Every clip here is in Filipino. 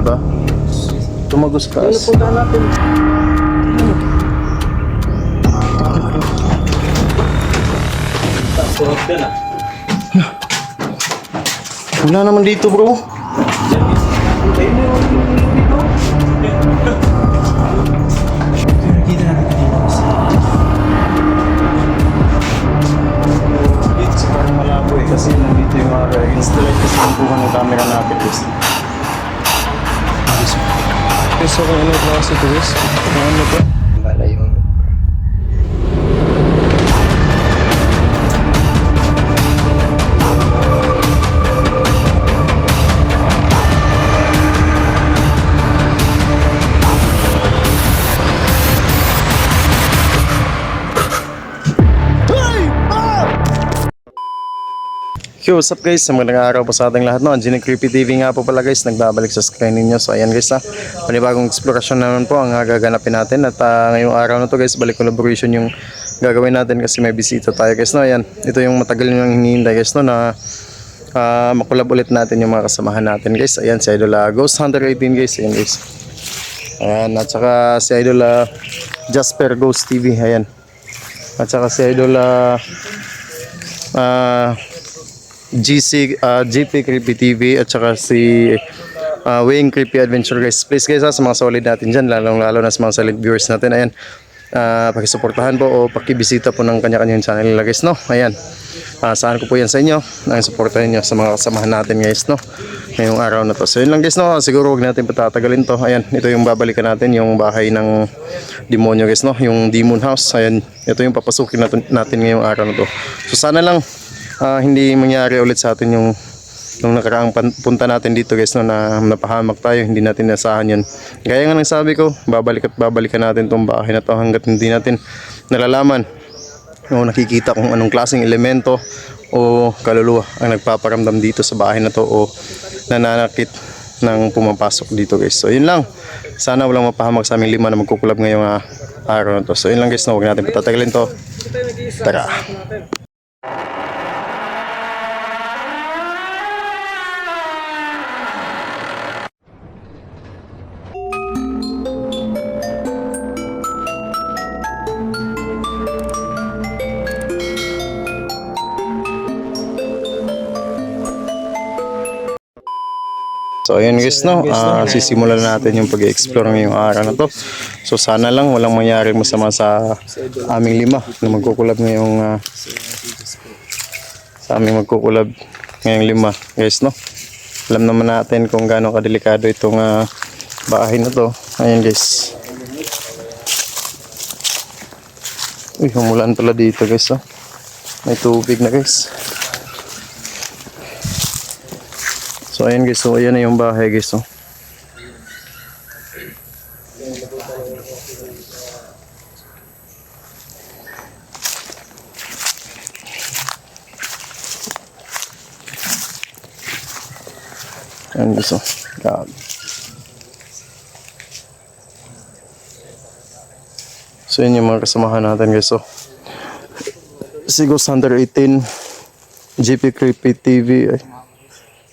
di ba? Tumagos ka. Ano punta natin? Surot ka na. Wala naman dito bro. Eh kasi nandito yung mga light kasi yung kuha ng camera natin guys. Guys, so kung ano Yo, what's up guys? Magandang araw po sa ating lahat no. Yung Creepy TV nga po pala guys, nagbabalik sa screen ninyo. So ayan guys ha, panibagong explorasyon naman po ang uh, gaganapin natin. At ah, ngayong araw na to guys, balik collaboration yung gagawin natin kasi may bisita tayo guys no. Ayan, ito yung matagal nyo hinihintay guys no na uh, makulab ulit natin yung mga kasamahan natin guys. Ayan si Idol ah, Ghost Hunter 18 guys. Ayan guys. Ayan, at saka si Idol ah, Jasper Ghost TV. Ayan. At saka si Idol ah, ah, GC, uh, GP Creepy TV at saka si uh, Wayne Creepy Adventure guys. Please guys ha, sa mga solid natin dyan, lalong lalo na sa mga solid viewers natin. Ayan, uh, pakisuportahan po o pakibisita po ng kanya-kanyang channel nila guys, no? Ayan, uh, saan ko po yan sa inyo, ang suportahan nyo sa mga kasamahan natin guys, no? Ngayong araw na to. So yun lang guys, no? Siguro huwag natin patatagalin to. Ayan, ito yung babalikan natin, yung bahay ng demonyo guys, no? Yung demon house. Ayan, ito yung papasukin natin, natin ngayong araw na to. So sana lang, ah, hindi mangyari ulit sa atin yung nung nakaraang punta natin dito guys no, na napahamak tayo hindi natin nasahan yun. Gaya nga ng sabi ko babalik at babalikan natin tong bahay na to hanggat hindi natin nalalaman o nakikita kung anong klaseng elemento o kaluluwa ang nagpaparamdam dito sa bahay na to o nananakit ng pumapasok dito guys. So yun lang. Sana walang mapahamak sa aming lima na magkukulab ngayong ah, araw na to. So yun lang guys no, huwag natin patatagalin to. Tara So ayun guys no, Ah, sisimulan na natin yung pag-explore ngayong araw na to. So sana lang walang mangyari masama sa aming lima na magkukulab ngayong ah, sa aming magkukulab ngayong lima guys no. Alam naman natin kung gaano kadelikado itong ah, bahay na to. Ayun guys. Uy, humulan pala dito guys oh. May tubig na guys. So ayan guys, so ayan na yung bahay guys. Oh. Ayan guys, oh. Grabe. So yun yung mga kasamahan natin guys. So, si Ghost Hunter 18, GP Creepy TV, ay,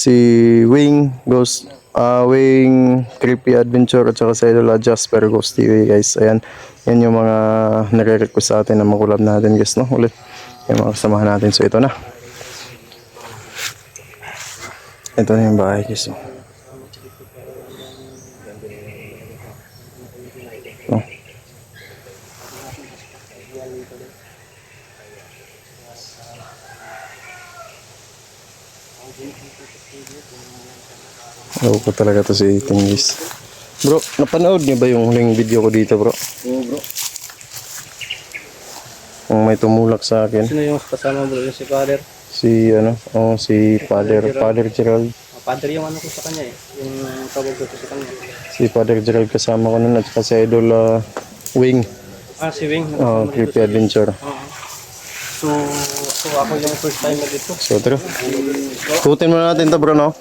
si Wing Ghost uh, Wing Creepy Adventure at saka si Idol Jasper Ghost TV guys. Ayan. Yan yung mga nare-request sa atin na makulab natin guys no? Ulit. Yung mga kasamahan natin. So ito na. Ito na yung bahay guys no? Loko ko talaga to si Tingis. Bro, napanood niyo ba yung huling video ko dito bro? Oo bro. Kung may tumulak sa akin. Sino yung kasama bro? Yung si Father? Si ano, oh si Father, Father Gerald. Ah, Father yung ano ko sa kanya eh. Yung tawag ko sa kanya. Si Father Gerald kasama ko nun at saka si Idol ah, Wing. Ah, si Wing. Oh, Creepy Adventure. Oo. So, so ako yung first time na dito. So, tara. Tutin muna natin to bro, no?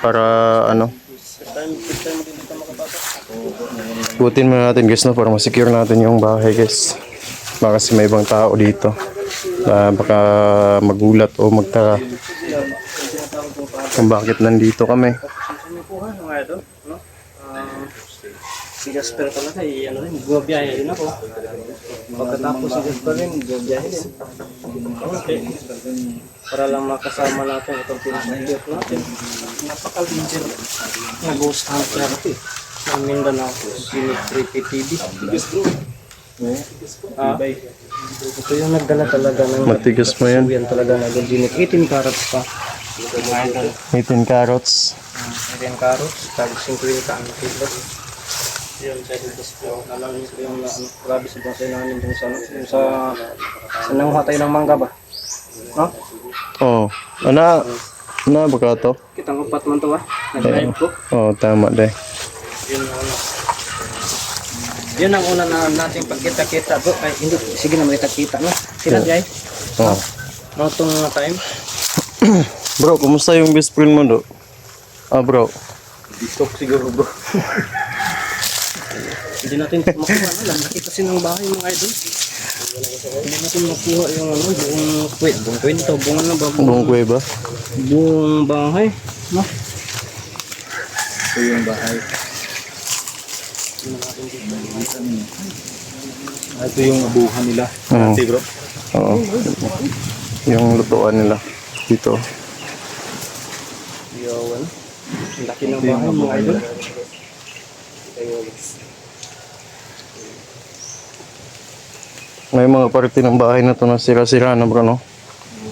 Para ano. Butin muna natin guys, no? Para masecure natin yung bahay guys. Baka kasi may ibang tao dito. Ah, baka magulat o magtaka kung bakit nandito kami. Si Jasper talaga, eh, ano rin, bumabiyahe din ako. Pagkatapos si Jasper rin, bumabiyahe din. Okay. Para lang makasama natin itong pinakagiyot natin. Napaka-legend ng Ghost Hunter ng Mindanao, Unique 3 TV. Ah, ito yung nagdala talaga ng Matigas mo yan. yan talaga na Ginic. 18 carats pa. Idol. 18 carrots. 18 carats, tag 50 ang kilo. Yun, sa dito po. Alam niyo yung ano, grabe sa bonsai namin dun sa, dun sa, sa nanguha tayo ng mangga ba? No? Oh. Ana. Ana ba ka to? Kitang upat man to ba? Nag-live ko. Oh, tama deh. Yun ang una. Yun ang una na nating pagkita-kita bro. Ay, hindi. Sige na, kita-kita no? Sila, Jai. Oh. No, itong time. Bro, kumusta yung best friend mo do? Ah, bro. Distok siguro bro. Hindi natin makuha na lang. Nakita kasi ng bahay mga idol. Hindi natin makuha yung ano, buong kwet, buong kwento, buong ano ba, buong, Buong kuweba. buong bahay. No? Ito yung bahay. Ah, Ito yung abuhan nila. Oo. Dati bro. Oo. Yung lutuan nila dito. Yawan. Ang laki ng bahay mga idol. May mga parte ng bahay na to na sira-sira na bro, no?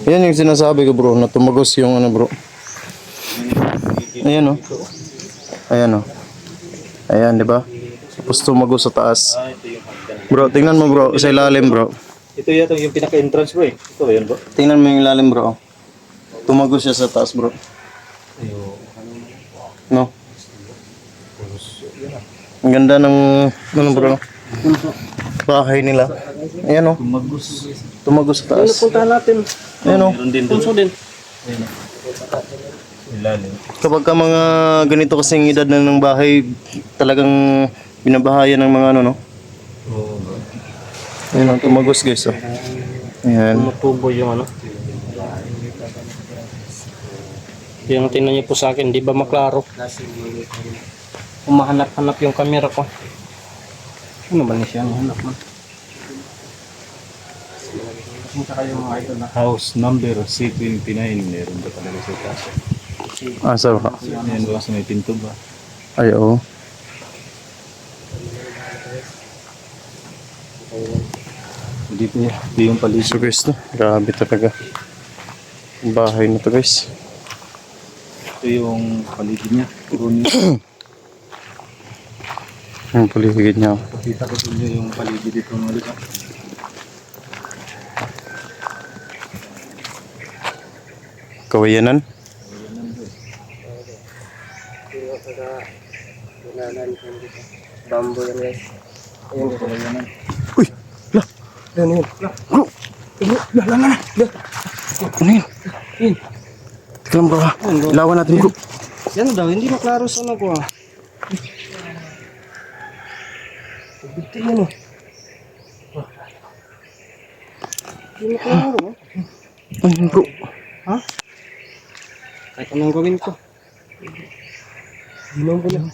Yan yung sinasabi ko bro, na tumagos yung ano bro. Ayan, no? Ayan, no? Ayan, di ba? Tapos tumagos sa taas. Bro, tingnan mo bro, sa ilalim bro. Ito yata yung pinaka-entrance bro eh. Ito yun bro? Tingnan mo yung ilalim bro. Tumagos siya sa taas bro. No? Ang ganda ng, ano bro, bahay nila. Ayan, no? Tumagus. Tumagos sa Ano taas. puntahan natin? Ayan, no? Meron din doon. Punso din. Ilalim. Kapag ka mga ganito kasing edad na ng bahay, talagang binabahayan ng mga ano, no? Oo. Ayan, no? tumagos guys, oh. Ayan. Tumutubo yung ano. Yung tingnan niyo po sa akin, di ba maklaro? Umahanap-hanap yung camera ko. Ano ba niya siya? Ang hanap mo. House number C29. Meron ba talaga sa taas? Ah, sa baka. Ayan ba sa may pinto ba? Ay, oo. Hindi po yan. Hindi yung paligid. So guys, no? Grabe talaga. Ang bahay na to guys. Ito yung paligid niya. Puro niya. Ang paligid niya. Pakita ko sa inyo yung paligid dito mga lupa. Kawayanan. Bambo yan guys. Ayun dito. Uy! La! Ayun yun. Bro! La, la, la, la! Ano yun? Yun. Teka lang bro ha. Ilawan natin bro. Yan daw, hindi maklaro sa ano ko ah. Bigti yan oh. Hindi maklaro ah. Ano yun bro? Ha? Kahit anong gawin ko. Ginaw ko na.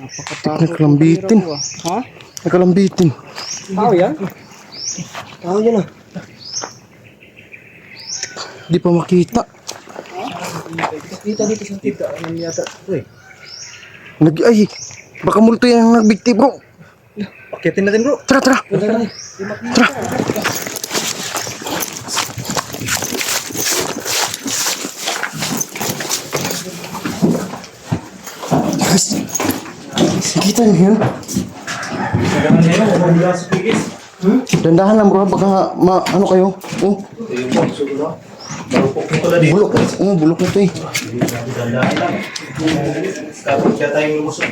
Napakatakot. Naglambitin. ng camera ko, ah. Ha? Nakalambitin. Tao yan? Tao yan ah. Di pa makita. Kita dito sa tita. Ano yata? Uy. Nag ay! Baka multo yan ang nagbigti bro. Pakitin natin bro. Tara, tara! Na. Tara! Yes. Nakita niyo yun? Dandahan lang bro, baka ma, ano kayo? Oh, Ito yung bunso bro. Marupok mo pala dito. bulok. Oh, bulok na to eh. Dandahan lang. Tapos kaya tayong lumusot.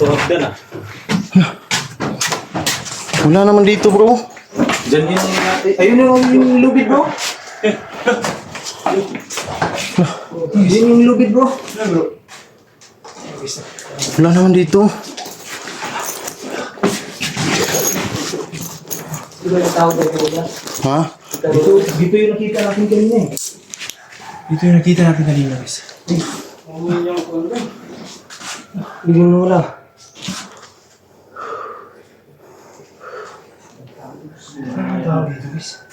To hagdan ah. Wala naman dito bro. Diyan yung natin. Ayun yung, yung lubid bro. Yun yung lubid bro. Wala naman dito. Ha? Dito, dito yung nakita natin kanina eh. Dito yung nakita natin kanina guys. Bigyan mo wala. Dito guys.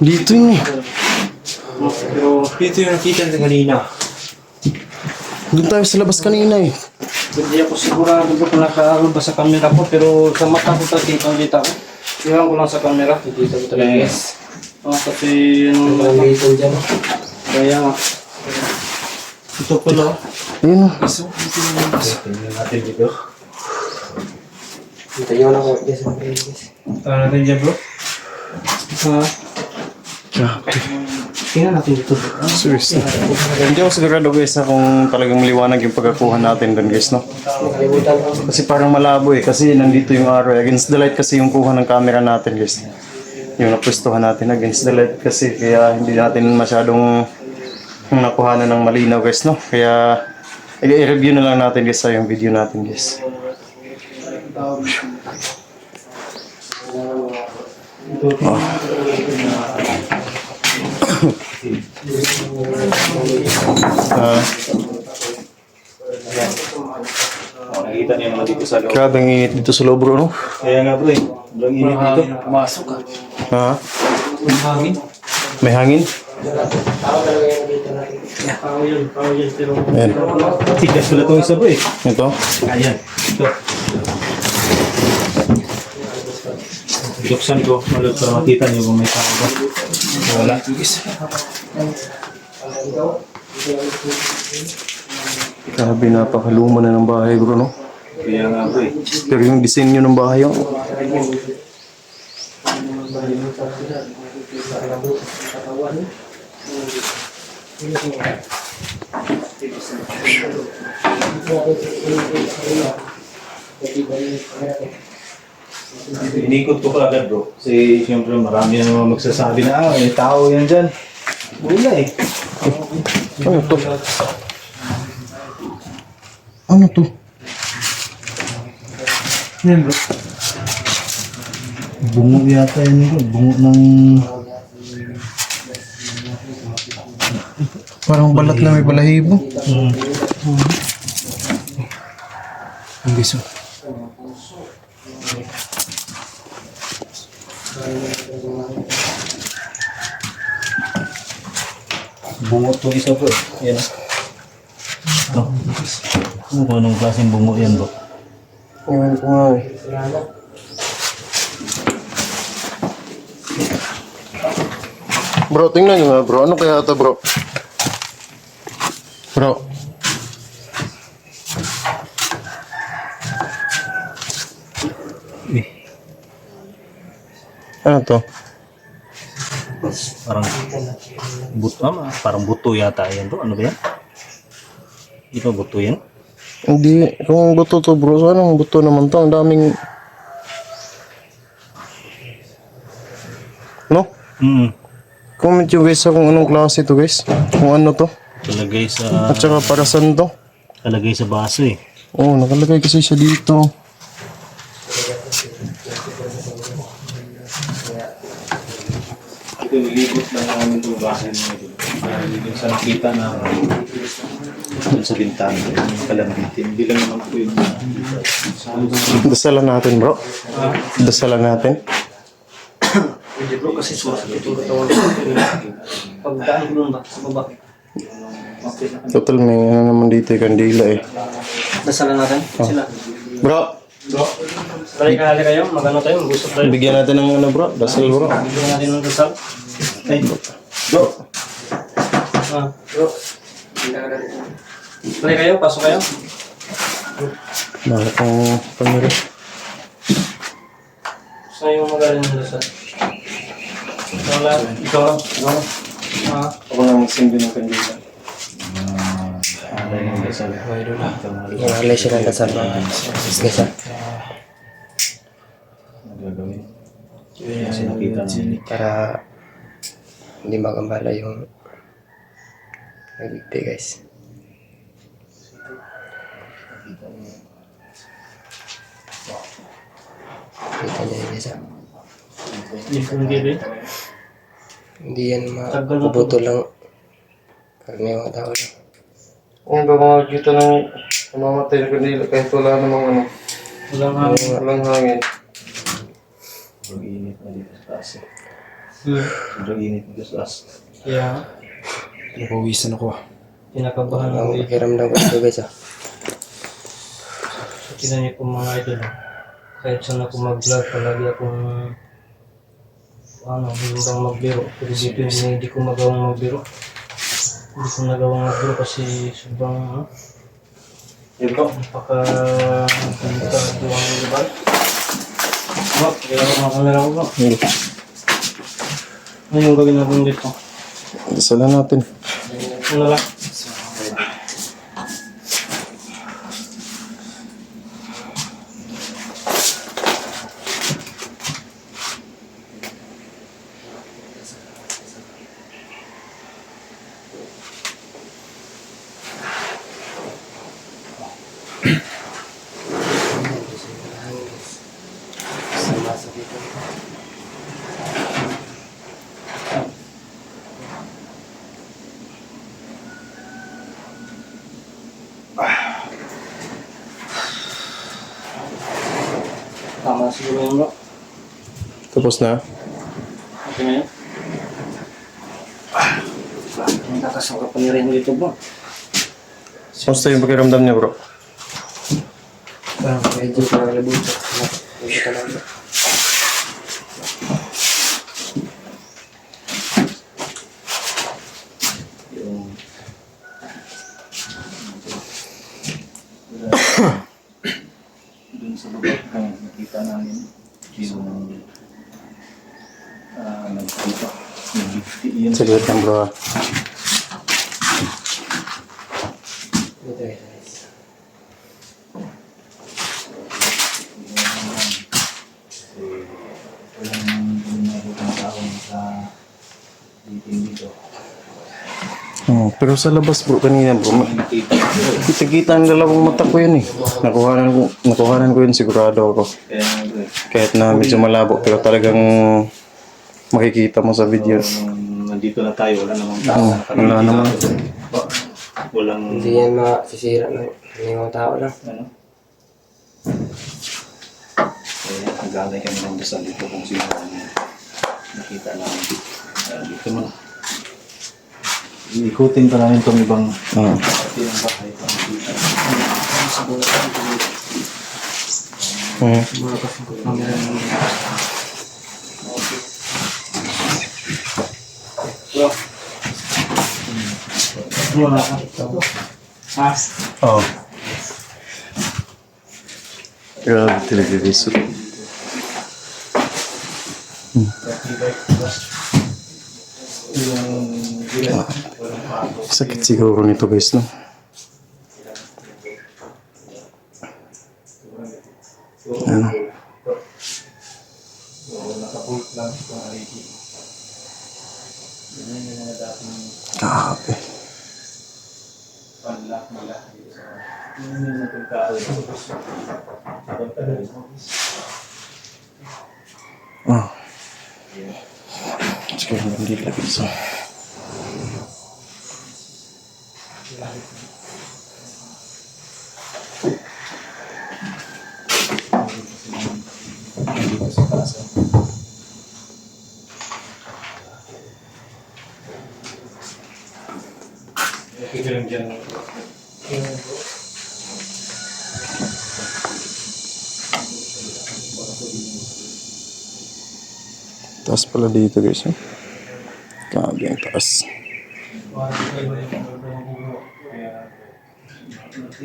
Dito yun eh. Dito yung nakita natin kanina. Doon tayo sa labas kanina eh. Hindi ako sigurado kung nakaano ba sa camera ko, pero sa mata ko talaga kita kita ko. Iwan ko lang sa camera, kita ko talaga. Yes. Oh, kasi yung dito dyan. Kaya nga. Ito pala. Ayun oh. Tingnan natin dito. Tayo na ko. Yes, yes. Tara natin dyan bro. Ha? Grabe. Tingnan natin dito. Seriously. Hindi ako sigurado guys na kung talagang maliwanag yung pagkakuha natin doon guys no. Kasi parang malabo eh kasi nandito yung araw. Against the light kasi yung kuha ng camera natin guys. Yung napwestuhan natin against the light kasi kaya hindi natin masyadong nakuhanan ng malinaw guys no. Kaya i-review na lang natin guys sa yung video natin guys. Ah, Nakikita niyo naman dito sa loob. grabe ang init dito sa loob bro no. Kaya nga bro eh. Sobrang init dito. Pumasok ka. Ha? Ang hangin. May hangin? Pao yun, pao yun. Pero Ayan. Tigas pala itong isa bro eh. Ito. Ayan. Ito. Buksan ko. Malot para makita niyo kung may tao ba. Wala. Grabe napakaluma na ng bahay bro no. Kaya nga bro eh. Pero yung disenyo ng bahay oh. Inikot ko pa agad bro. Kasi siyempre marami na naman magsasabi na ah, may tao yan dyan. Wala eh. Ano to? Ano to? Yan bro. Bungo yata yan bro. Bungo ng... Parang balat na may balahibo. Hmm. Ang biso. Bungo to isa bro. Yan. Ito. Ano ba anong klaseng bungo yan bro? Ewan ko nga eh. Bro, tingnan nyo nga bro. Ano kaya ito bro? Bro. Eh, Ano to? parang buto, ah, parang buto yata yan bro. Ano ba yan? Ito buto yan? Hindi. Kung buto to bro. So anong buto naman to? Ang daming... No? Hmm. Comment nyo guys sa kung anong klase to guys. Kung ano to. Kalagay sa At saka para saan to. kalagay sa baso eh. Oh, nakalagay kasi siya dito. Ito nilibot lang namin itong bahay mo ito. Para dito sa nakita na sa bintana, yung kalambitin. Hindi lang naman po yun. Dasalan natin bro. Dasalan natin. Hindi bro, kasi sumasakit yung katawan ko. Pagdaan ko nun ba? Sa baba. Okay. Total may ano naman dito yung kandila eh. Dasalan natin. Sila. Bro, Balik ka kayo, magano tayo, mag-usap tayo. bigyan natin ng ano bro. Dasal bro. Bigyan natin ng dasal. Ay, Bro. Ah, bro. Balik kayo, pasok kayo. Bakit ang kamera? Saan yung magaling ng dasal? Wala. Ikaw lang. Ikaw lang. Ah, Ako na magsindi ng kandila. Yung mga. Ano gagawin? Kasi nakita namin. Para hindi magambala yung nagligtay guys. Kita niya yun guys. ah. Hindi yan na mabuto lang. Mga tao lang. Kung ba makakita ng mamamatay na kandila kahit wala namang ano, Walang hangin. walang hangin. Sobrang init na dito sa taas. eh. Hmm. Sobrang init dito sa taas. Kaya, Napawisan ako. kinakabahan Ang ako eh. pakiramdam ko ito guys ah. Tingnan niyo po mga idol. ah. Kahit saan ako mag-vlog, palagi akong ano, hindi lang magbiro. Pero dito hindi, hindi ko magawang magbiro. Hindi ko nagawang magbiro kasi sobrang ano, Yun po. napaka delikado ang lugar. Bro, kaya ako mga kamera ko bro. Ano yung gawin natin dito? Sala natin. Ano lang? Tama siguro yun bro. Tapos na? Okay na yun. Ang tatas ng kapangyarihan dito bro. Kamusta yung pakiramdam niya bro? Parang medyo parang labuto. Medyo ka lang. Doon sa baba, nakita namin, yung... Ah, nagkita. Nag-50 yun. Sige lang bro. ah. Dito guys. Kasi walang ginagawa taong sa meeting dito. Oh, pero sa labas bro kanina bro, kita-kita ang dalawang mata ko yun eh. Nakuhanan ko, nakuhanan ko yun sigurado ako. Kahit na medyo malabo pero talagang makikita mo sa video. nung nandito na tayo, wala namang tao. wala naman. Walang... Hindi yan masisira ng ng mga tao lang. ano? Kaya naglalay kami ng dasal dito kung sino ang nakita namin dito. Kaya dito mo na. Iikutin pa namin itong ibang Ah. Hmm. Ka? Ha? Oh. Grabe talaga guys. Sakit siguro nito guys no. Ano? Grabe. Oh. Sige, hindi lagi sa. Taas pala dito guys. Grabe ang taas.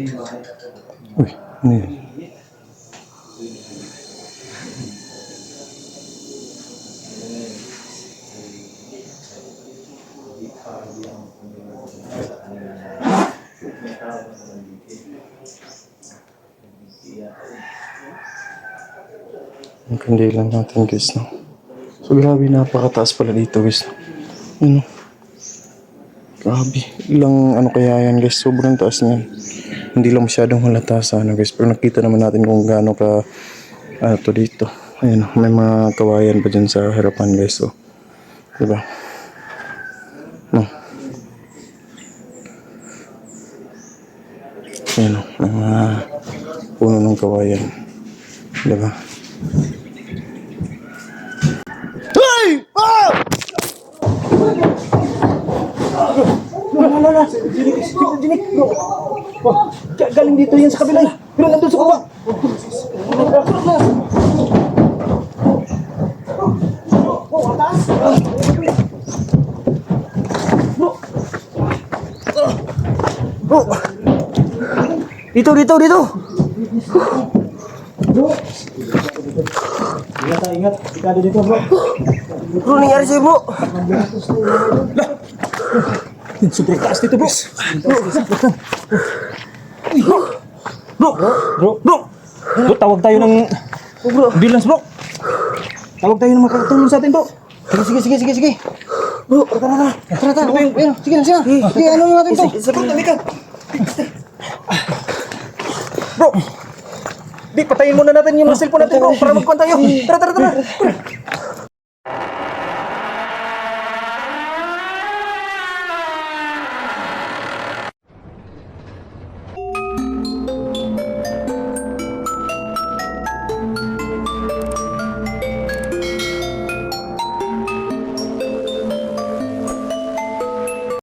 Uy, ano yun? Ang kandilan natin guys, no? So grabe, napakataas pala dito guys. Ano? Grabe. Ilang ano kaya yan guys, sobrang taas niyan. Hindi lang masyadong halata sa ano guys, pero nakita naman natin kung gaano ka ano to dito. Ayun, may mga kawayan pa dyan sa harapan guys. Oh. Diba? No. Ayun, may mga puno ng kawayan. Diba? Galing dito yan sa kabila. Pero nandun sa kuwa. Dito, dito, dito. Ingat, ingat. Ikado dito, bro. Bro, nangyari sa'yo, bro. Super taas dito, bro. Bro, bro, bro, bro. Bro, tawag tayo ng ambulance, bro. Tawag tayo ng makakatulong sa atin, bro. Sige, sige, sige, sige, sige. Bro, tara, tara, tara, tara. Ayun, sige na, sige na. Sige, ano natin to? Bro, halika. Bro, di, patayin muna natin yung cellphone natin, bro, para magkuhan tayo. Tara, tara, tara.